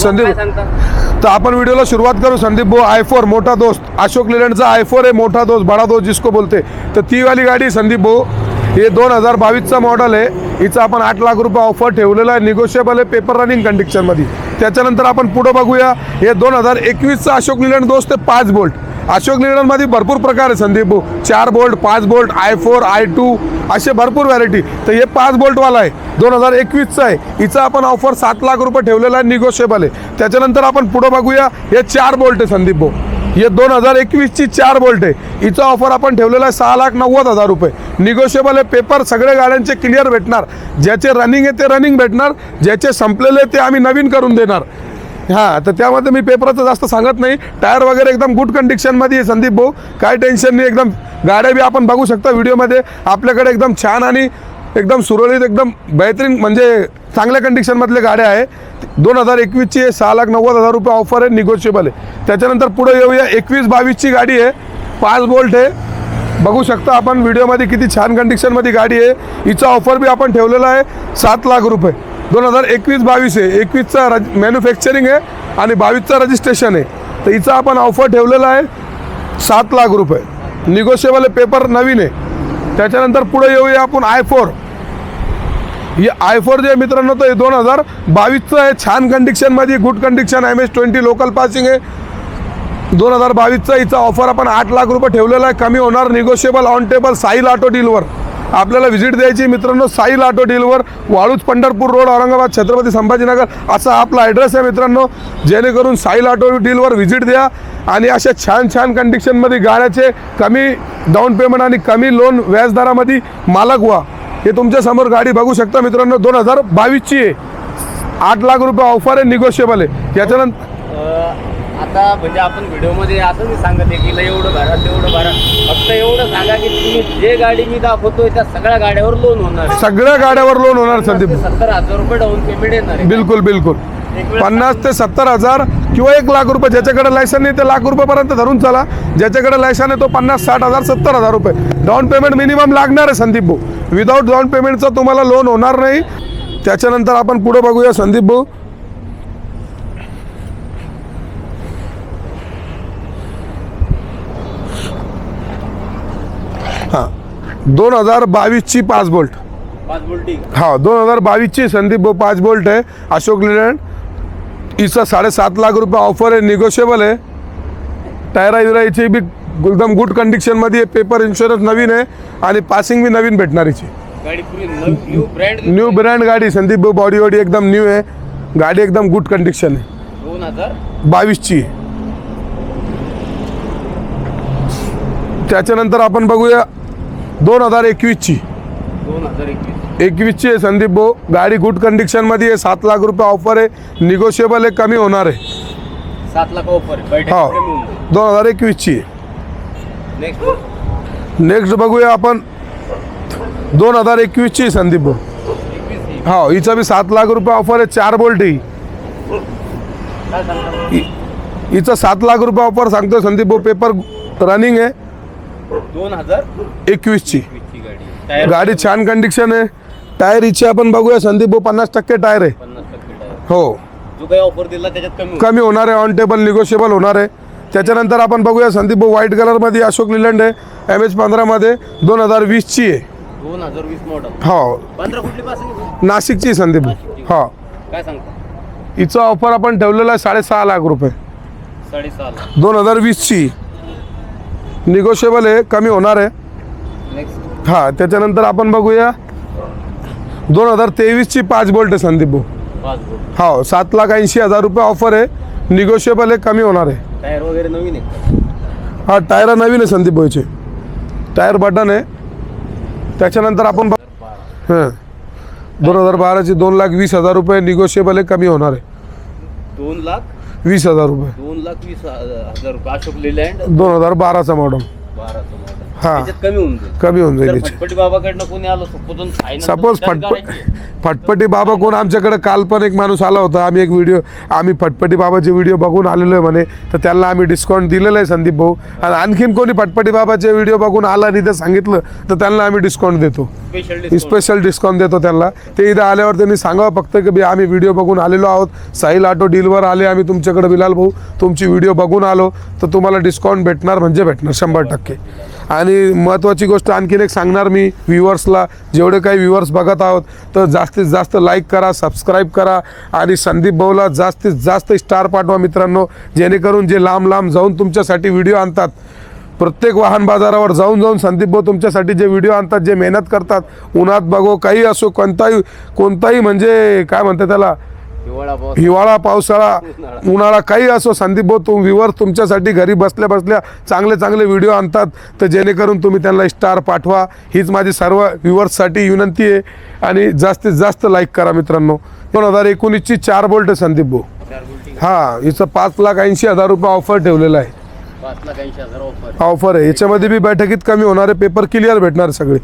संदीप. तर आपण व्हिडिओला सुरुवात करू. संदीप भाऊ आय फोर मोठा दोस्त. अशोक लेलंडचा आय फोर आहे मोठा दोस्त बडा दोस्त जिसको बोलते. तर ती वाली गाडी संदीप भाऊ हे दोन हजार बावीसचा मॉडेल आहे. हिचं आपण आठ लाख रुपये ऑफर ठेवलेलं आहे. निगोशिएबल आहे पेपर रनिंग कंडिक्शनमध्ये त्याच्यानंतर आपण पुढं बघूया. हे दोन हजार एकवीसचा अशोक लेलंड दोस्त आहे पाच बोल्ट. अशोक लेलँडमध्ये भरपूर प्रकार आहे संदीप चार बोल्ट पाच bolt I four I two असे भरपूर व्हॅरायटी तर हे पाच बोल्टवाला आहे. दोन हजार एकवीसचं आहे. हिचा आपण ऑफर सात लाख रुपये ठेवलेला आहे निगोशिएबल आहे. त्याच्यानंतर आपण पुढं बघूया हे चार बोल्ट आहे संदीप भाऊ. हे दोन हजार एकवीसची चार बोल्ट आहे. हिचा ऑफर आपण ठेवलेला आहे सहा लाख नव्वद हजार रुपये. निगोशिएबल आहे पेपर सगळ्या गाड्यांचे क्लिअर भेटणार. ज्याचे रनिंग आहे ते रनिंग भेटणार. ज्याचे संपलेले ते आम्ही नवीन करून देणार. हां तर त्यामध्ये मी पेपराचं जास्त सांगत नाही. टायर वगैरे एकदम गुड कंडिशनमध्ये आहे संदीप भाऊ. काय टेन्शन नाही एकदम गाड्या बी आपण बघू शकता व्हिडिओमध्ये आपल्याकडे एकदम छान आणि एकदम सुरळीत एकदम बेहतरीन म्हणजे चांगल्या कंडिशनमधल्या गाड्या आहे. दोन हजार एकवीसची आहे सहा लाख नव्वद हजार रुपये ऑफर आहे निगोशिएबल आहे. त्याच्यानंतर पुढे येऊया एकवीस बावीसची गाडी आहे पाच बोल्ट आहे. बघू शकता आपण व्हिडिओमध्ये किती छान कंडिशनमध्ये गाडी आहे. हिचा ऑफर बी आपण ठेवलेला आहे सात लाख रुपये. दोन हजार एकवीस बावीस आहे. एकवीसचा रज मॅन्युफॅक्चरिंग आहे आणि बावीसचा रजिस्ट्रेशन आहे. तर हिचा आपण ऑफर ठेवलेला आहे. सात लाख रुपये. निगोशिएबल पेपर नवीन आहे. त्याच्यानंतर पुढे येऊया आपण आय फोर ही आय फोर जे मित्रांनो तर हे दोन हजार बावीसचं आहे. छान कंडिशनमध्ये good condition M S twenty local passing आहे. दोन हजार बावीसचा हिचा ऑफर आपण आठ लाख रुपये ठेवलेला आहे. कमी होणार negotiable on table Sail auto डीलवर आपल्याला व्हिजिट द्यायची मित्रांनो साईल ऑटो डीलवर वाळूज पंढरपूर रोड औरंगाबाद छत्रपती संभाजीनगर. असा आपला ॲड्रेस आहे मित्रांनो. जेणेकरून साईल ऑटो डीलवर व्हिजिट द्या. आणि अशा छान छान कंडिशनमध्ये गाड्याचे कमी डाऊन पेमेंट आणि कमी लोन व्याजदरामध्ये मालक व्हा. हे तुमच्यासमोर गाडी बघू शकता मित्रांनो. दोन हजार बावीसची आहे. आठ लाख रुपये ऑफर आहे निगोशिएबल आहे. याच्यानंतर आता म्हणजे आपण व्हिडिओमध्ये असं नाही सांगत आहे की लय एवढं भरा तेवढं भरा. फक्त एवढं सांगा की तुम्ही जे गाडी मी दाखवतोय त्या सगळ्या गाड्यावर लोन होणार आहे. सगळ्या गाड्यावर लोन होणार संदीप. सत्तर हजार रुपये डाऊन पेमेंट येणार आहे. बिलकुल बिलकुल. पन्नास ते सत्तर हजार किंवा एक लाख रुपये ज्याच्याकडे लायसन नाही ते लाख रुपयेपर्यंत धरून चला. ज्याच्याकडे लायसन आहे तो पन्नास साठ हजार सत्तर हजार रुपये. डाऊन पेमेंट मिनिमम लागणार आहे संदीप भाऊ. विदाऊट डाऊन पेमेंटचं तुम्हाला लोन होणार नाही. त्याच्यानंतर आपण पुढे बघूया संदीप भाऊ. हां. दोन हजार बावीसची पाच बोल्ट. पाच बोल्टी हा दोन हजार बावीसची संदीप भाऊ पाच बोल्ट आहे. अशोक लिलँड हिचा साडेसात लाख रुपये ऑफर आहे निगोशिएबल आहे. टायरा विराईची बी एकदम गुड कंडिशनमध्ये आहे. पेपर इन्शुरन्स नवीन आहे आणि पासिंग बी नवीन भेटणार हिची. गाडी पुरी न्यू ब्रँड न्यू ब्रँड गाडी संदीप भाऊ बॉडी वॉडी एकदम न्यू आहे. गाडी एकदम गुड कंडिशन आहे. दोन हजार बावीसची. त्याच्यानंतर आपण बघूया दोन हजार एकवीसची. दोन हजार एकवीस एकवीसची आहे संदीप भाऊ. गाडी गुड कंडिशनमध्ये आहे. सात लाख रुपये ऑफर आहे. निगोशिएबल आहे कमी होणार आहे. सात लाख ऑफर हो. दोन हजार एकवीसची आहे. नेक्स्ट नेक्स्ट बघूया आपण. दोन हजार एकवीसची आहे संदीप भाऊ. ही. हिचा बी सात लाख रुपये ऑफर आहे. चार बोल्ट ही काय सांगता? हि- हिचा सात लाख रुपये ऑफर सांगतो संदीप भाऊ. पेपर रनिंग आहे. दोन हजार एकवीसची. गाडी. छान कंडिशन आहे. टायर हिची आपण बघूया. संदीप भाऊ पन्नास टक्के टायर आहे. हो. जो काही ऑफर दिला त्याच्यात कमी होणार आहे. ऑन टेबल निगोशिएबल होणार आहे. त्याच्यानंतर आपण बघूया. संदीप भाऊ व्हाईट कलरमध्ये अशोक लिलंड आहे. एम एच पंधरामध्ये दोन हजार वीसची आहे. दोन हजार वीस मॉडल हो. पंधरा कुठली पासून नाशिकची संदीप भाऊ. हो. काय सांगता? हिचं ऑफर आपण ठेवलेलं आहे साडेसहा लाख रुपये. साडेसहा दोन हजार वीसची. निगोशिएबल आहे कमी होणार आहे. हां त्याच्यानंतर आपण बघूया. दोन हजार तेवीसची पाच बोल्ट आहे संदीप भाऊ. हो सात लाख ऐंशी हजार रुपये ऑफर आहे. निगोशिएबल आहे कमी होणार आहे. टायर वगैरे नवीन आहे हा टायर नवीन आहे संदीप भाऊचे. टायर बटन आहे. त्याच्यानंतर आपण हां. दोन हजार बाराची दोन लाख वीस हजार रुपये निगोशिएबल आहे कमी होणार आहे. दोन लाख वीस हजार रुपये. दोन लाख वीस हजार रुपये. अशोक लेलँड दोन हजार बाराचा मॉडल बाराचं. हा. त्याच्यात कमी होऊन जाईल. कमी होऊन जर जाईल फटफटी बाबाकडनं कोणी आलं सपोजून सपोज फटपट फटपटी बाबा कोण? आमच्याकडे काल पण एक माणूस आला होता. आम्ही एक व्हिडिओ आम्ही फटपटी बाबाचे व्हिडिओ बघून आलेलो आहे म्हणे. तर त्यांना आम्ही डिस्काउंट दिलेलं आहे संदीप भाऊ. आणि आणखीन कोणी फटपटी बाबाचे व्हिडिओ बघून आला आणि ते सांगितलं तर त्यांना आम्ही डिस्काउंट देतो. स्पेशल स्पेशल डिस्काउंट देतो त्यांना. ते इथं आल्यावर त्यांनी सांगावं फक्त की बी आम्ही व्हिडिओ बघून आलेलो आहोत. साहिल ऑटो डीलवर आले आम्ही तुमच्याकडे बिलाल भाऊ. तुमची व्हिडिओ बघून आलो. तर तुम्हाला डिस्काउंट भेटणार म्हणजे भेटणार शंभर टक्के. आणि महत्त्वाची गोष्ट आणखीन एक सांगणार मी व्ह्युअर्सला. जेवढे काही व्ह्युअर्स बघत आहोत तर जास्तीत जास्त लाईक करा सबस्क्राईब करा आणि संदीप भाऊला जास्तीत जास्त स्टार पाठवा मित्रांनो जेणेकरून जे लांब लांब जाऊन तुमच्यासाठी व्हिडिओ आणतात प्रत्येक वाहन बाजारावर जाऊन जाऊन संदीप भाऊ तुमच्यासाठी जे व्हिडिओ आणतात जे मेहनत करतात उन्हात बघो काही असो कोणताही कोणताही म्हणजे काय म्हणतात त्याला हिवाळा पावसाळा उन्हाळा काही असो संदीप भाऊ तुम व्ह्युअर तुमच्यासाठी घरी बसल्या बसल्या चांगले चांगले व्हिडिओ आणतात. तर जेणेकरून तुम्ही त्यांना स्टार पाठवा. हीच माझी सर्व व्ह्युअर्ससाठी विनंती आहे. आणि जास्तीत जास्त लाईक करा मित्रांनो. दोन हजार एकोणीसची चार बोल्ट संदीप भाऊ. हा हिचं पाच लाख ऐंशी हजार रुपये ऑफर ठेवलेला आहे. पाच लाख ऐंशी हजार ऑफर आहे. याच्यामध्ये बी बैठकीत कमी होणारे पेपर क्लिअर भेटणार सगळे.